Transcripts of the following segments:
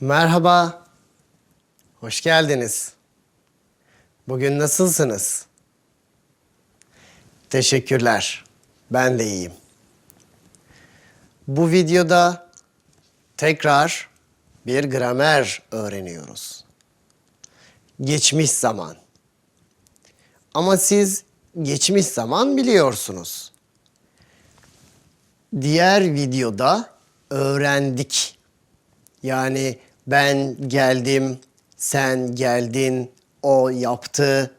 Merhaba. Hoş geldiniz. Bugün nasılsınız? Teşekkürler. Ben de iyiyim. Bu videoda tekrar bir gramer öğreniyoruz. Geçmiş zaman. Ama siz geçmiş zaman biliyorsunuz. Diğer videoda öğrendik. Yani ben geldim, sen geldin, o yaptı.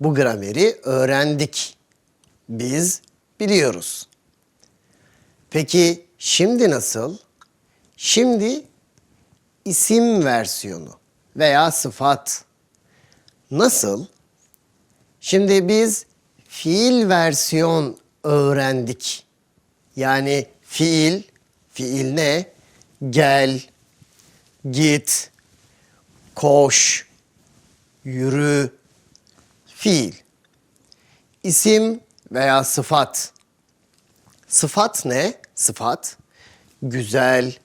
Bu grameri öğrendik. Biz biliyoruz. Peki şimdi nasıl? Şimdi isim versiyonu veya sıfat. Nasıl? Şimdi biz fiil versiyon öğrendik. Yani fiil, fiil ne? Gel, git, koş, yürü, fiil. İsim veya sıfat. Sıfat ne? Sıfat güzel,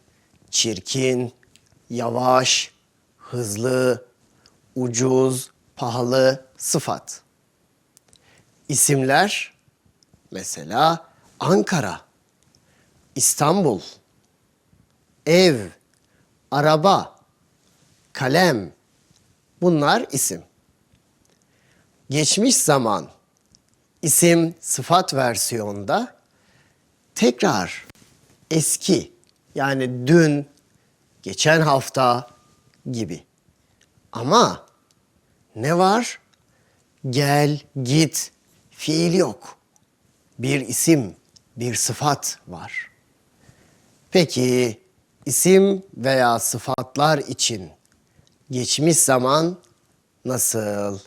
çirkin, yavaş, hızlı, ucuz, pahalı sıfat. İsimler mesela Ankara, İstanbul, ev, araba, kalem bunlar isim. Geçmiş zaman isim sıfat versiyonda tekrar eski yani dün, geçen hafta gibi. Ama ne var? Gel, git, fiil yok. Bir isim, bir sıfat var. Peki isim veya sıfatlar için geçmiş zaman nasıl?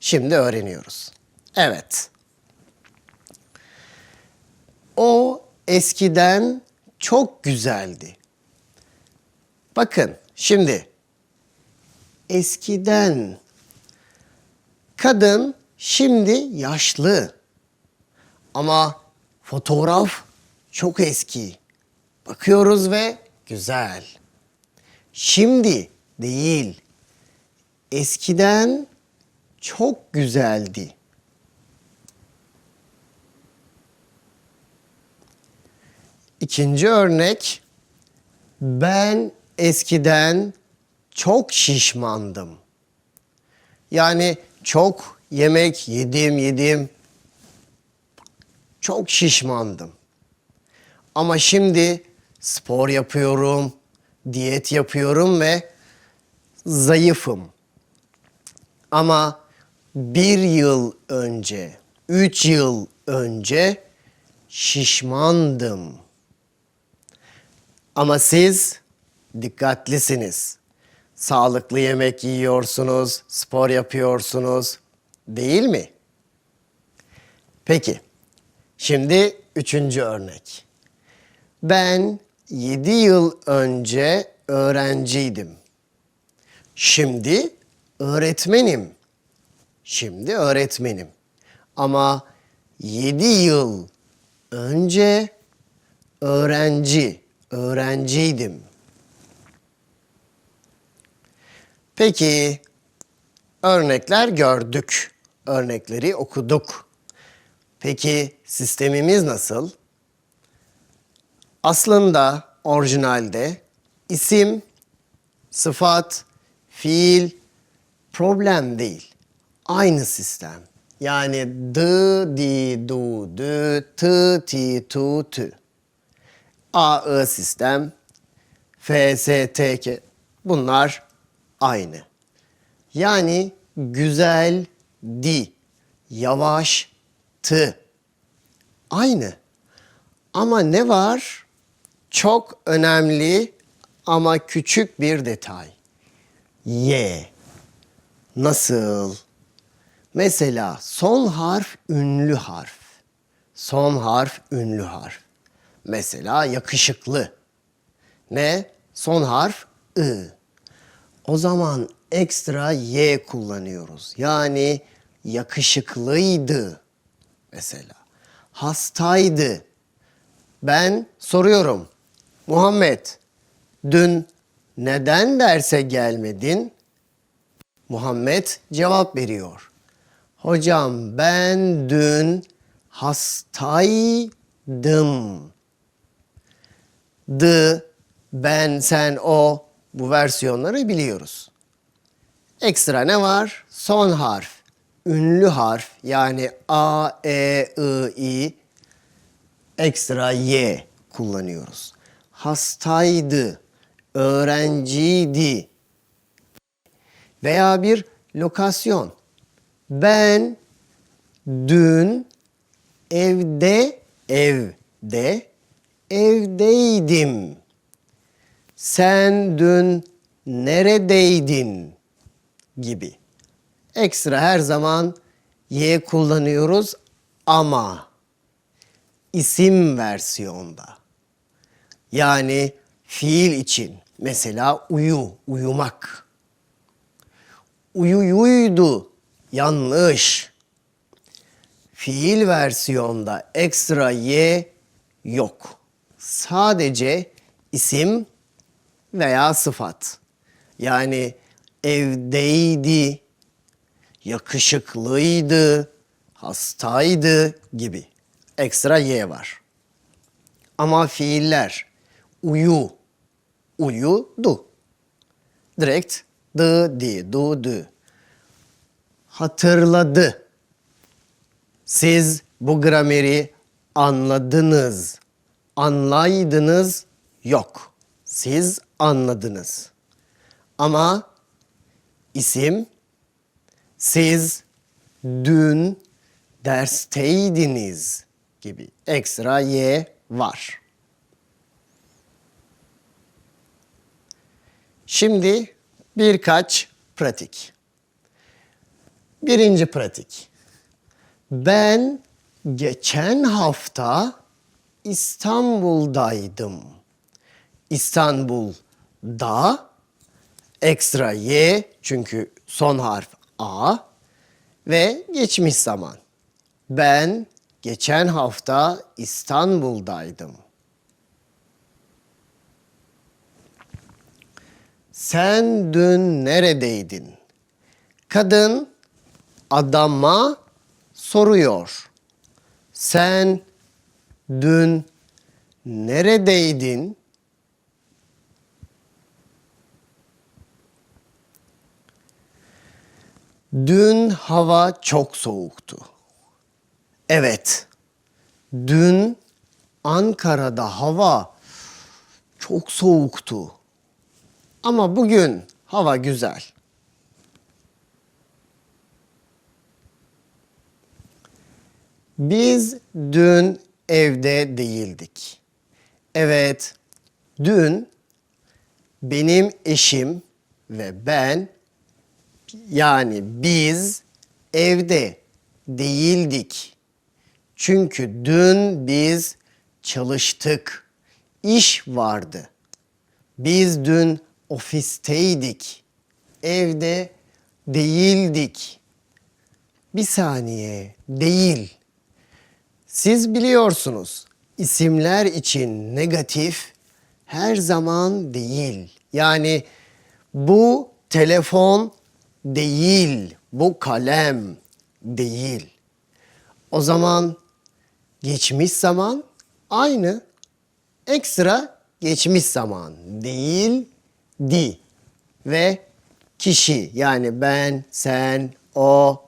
Şimdi öğreniyoruz. Evet. O eskiden çok güzeldi. Bakın şimdi eskiden kadın şimdi yaşlı ama fotoğraf çok eski. Bakıyoruz ve güzel. Şimdi değil. Eskiden çok güzeldi. İkinci örnek. Ben eskiden çok şişmandım. Yani çok yemek yedim yedim. Çok şişmandım. Ama şimdi spor yapıyorum, diyet yapıyorum ve zayıfım. Ama bir yıl önce, üç yıl önce şişmandım. Ama siz dikkatlisiniz. Sağlıklı yemek yiyorsunuz, spor yapıyorsunuz, değil mi? Peki, şimdi üçüncü örnek. Ben 7 yıl önce öğrenciydim. Şimdi öğretmenim. Şimdi öğretmenim. Ama 7 yıl önce öğrenci, öğrenciydim. Peki örnekler gördük. Örnekleri okuduk. Peki sistemimiz nasıl? Aslında orijinalde isim, sıfat, fiil problem değil. Aynı sistem. Yani d, di, du, dü, t, ti, tu, tü. A, I sistem, F, S, T, K bunlar aynı. Yani güzel, di, yavaş, t. Aynı. Ama ne var? Çok önemli ama küçük bir detay. Y. Nasıl? Mesela son harf ünlü harf. Son harf ünlü harf. Mesela yakışıklı. Ne? Son harf ı. O zaman ekstra y kullanıyoruz. Yani yakışıklıydı mesela. Hastaydı. Ben soruyorum. Muhammed dün neden derse gelmedin? Muhammed cevap veriyor. Hocam ben dün hastaydım. The, ben, sen, o bu versiyonları biliyoruz. Ekstra ne var? Son harf. Ünlü harf yani A, E, I, I ekstra Y kullanıyoruz. Hastaydı, öğrenciydi veya bir lokasyon. Ben dün evde, evde, evdeydim. Sen dün neredeydin gibi. Ekstra her zaman y kullanıyoruz ama isim versiyonda. Yani fiil için mesela uyu, uyumak. Uyuyuydu, yanlış. Fiil versiyonda ekstra y yok. Sadece isim veya sıfat. Yani evdeydi, yakışıklıydı, hastaydı gibi. Ekstra y var. Ama fiiller uyu, uyudu. Direkt dı, di, du, dü. Hatırladı. Siz bu grameri anladınız. Anlaydınız yok. Siz anladınız. Ama isim siz dün dersteydiniz gibi ekstra y var. Şimdi birkaç pratik. Birinci pratik. Ben geçen hafta İstanbul'daydım. İstanbul'da ekstra y çünkü son harf a ve geçmiş zaman. Ben geçen hafta İstanbul'daydım. Sen dün neredeydin? Kadın adama soruyor. Sen dün neredeydin? Dün hava çok soğuktu. Evet. Dün Ankara'da hava çok soğuktu. Ama bugün hava güzel. Biz dün evde değildik. Evet, dün benim eşim ve ben yani biz evde değildik. Çünkü dün biz çalıştık. İş vardı. Biz dün ofisteydik. Evde değildik. Bir saniye değil. Siz biliyorsunuz isimler için negatif her zaman değil. Yani bu telefon değil, bu kalem değil. O zaman geçmiş zaman aynı. Ekstra geçmiş zaman değil, di. Ve kişi yani ben, sen, o,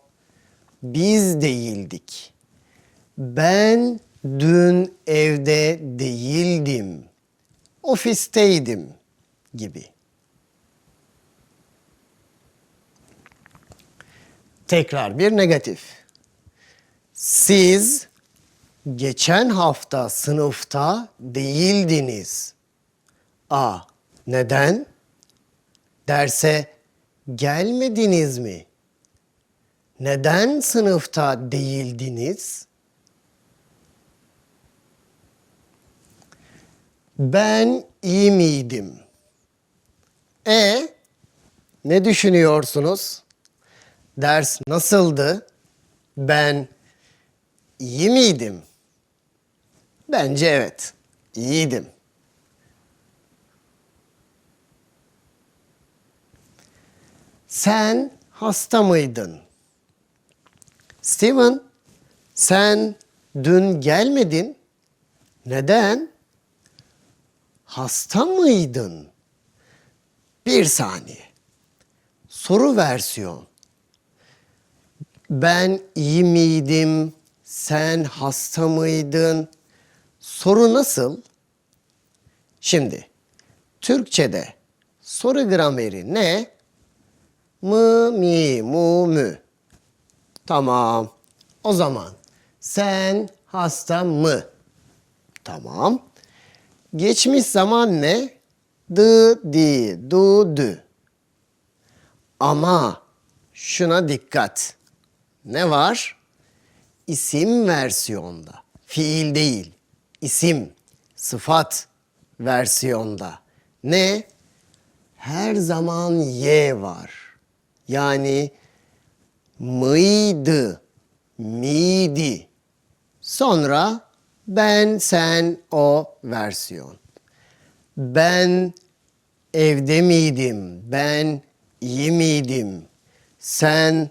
biz değildik. Ben dün evde değildim. Ofisteydim gibi. Tekrar bir negatif. Siz geçen hafta sınıfta değildiniz. A. Neden? Derse gelmediniz mi? Neden sınıfta değildiniz? Ben iyi miydim? E ne düşünüyorsunuz? Ders nasıldı? Ben iyi miydim? Bence evet. İyiydim. Sen hasta mıydın? Steven, sen dün gelmedin. Neden? Hasta mıydın? Bir saniye. Soru versiyon. Ben iyi miydim? Sen hasta mıydın? Soru nasıl? Şimdi Türkçe'de soru grameri ne? Mı, mi, mu, mü. Tamam. O zaman sen hasta mı? Tamam. Geçmiş zaman ne? Dı, di, du, dü. Ama şuna dikkat. Ne var? İsim versiyonda. Fiil değil. İsim, sıfat versiyonda. Ne? Her zaman y var. Yani mıydı, miydi. Sonra ben, sen, o versiyon. Ben evde miydim? Ben iyi miydim? Sen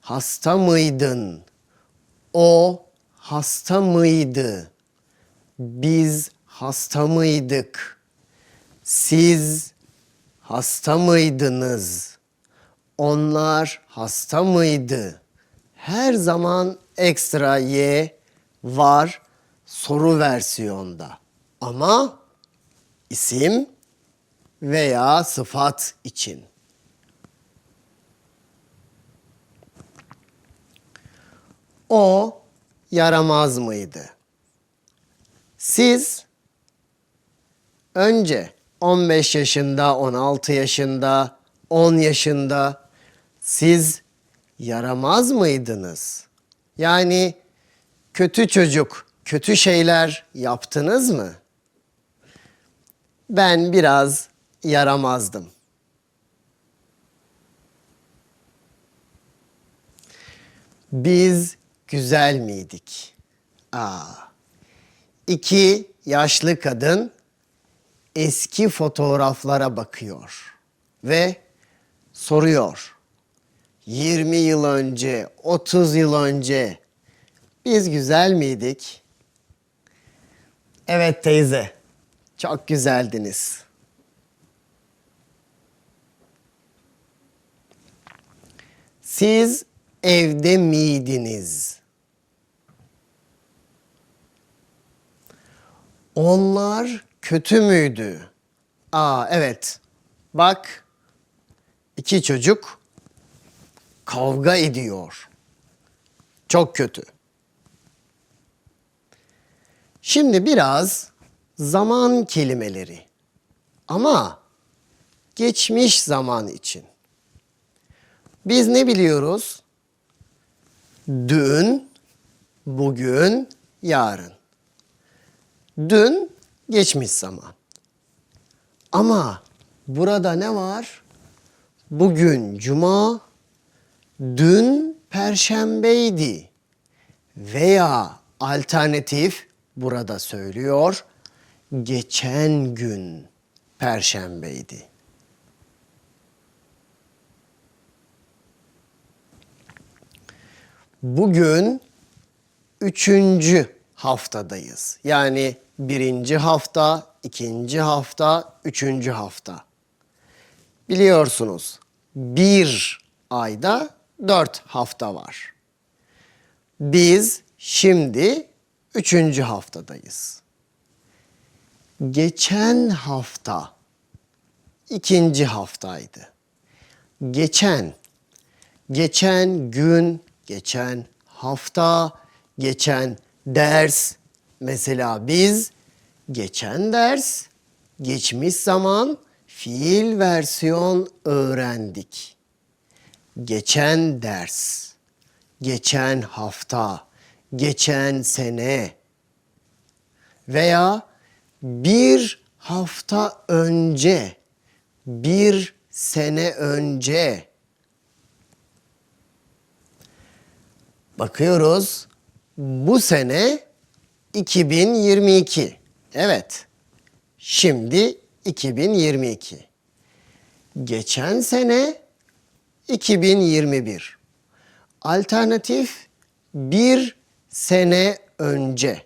hasta mıydın? O hasta mıydı? Biz hasta mıydık? Siz hasta mıydınız? Onlar hasta mıydı? Her zaman ekstra y var soru versiyonda. Ama isim veya sıfat için. O yaramaz mıydı? Siz önce 15 yaşında, 16 yaşında, 10 yaşında siz yaramaz mıydınız? Yani kötü çocuk, kötü şeyler yaptınız mı? Ben biraz yaramazdım. Biz güzel miydik? Aa. İki yaşlı kadın eski fotoğraflara bakıyor ve soruyor. 20 yıl önce, 30 yıl önce biz güzel miydik? Evet teyze, çok güzeldiniz. Siz evde miydiniz? Onlar kötü müydü? Aa evet. Bak iki çocuk kavga ediyor. Çok kötü. Şimdi biraz zaman kelimeleri. Ama geçmiş zaman için. Biz ne biliyoruz? Dün, bugün, yarın. Dün geçmiş zaman. Ama burada ne var? Bugün cuma, dün perşembeydi. Veya alternatif burada söylüyor. Geçen gün perşembeydi. Bugün üçüncü haftadayız. Yani birinci hafta, ikinci hafta, üçüncü hafta. Biliyorsunuz bir ayda dört hafta var. Biz şimdi üçüncü haftadayız. Geçen hafta ikinci haftaydı. Geçen, geçen gün, geçen hafta, geçen ders. Mesela biz geçen ders, geçmiş zaman fiil versiyon öğrendik. Geçen ders, geçen hafta, geçen sene veya bir hafta önce, bir sene önce. Bakıyoruz bu sene 2022. Evet. Şimdi 2022. Geçen sene 2021. Alternatif bir sene önce.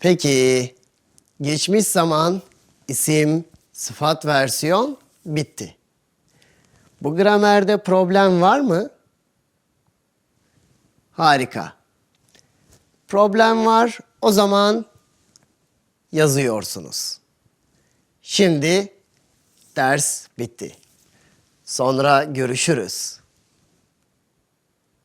Peki geçmiş zaman, isim, sıfat versiyon bitti. Bu gramerde problem var mı? Harika. Problem var. O zaman yazıyorsunuz. Şimdi ders bitti. Sonra görüşürüz.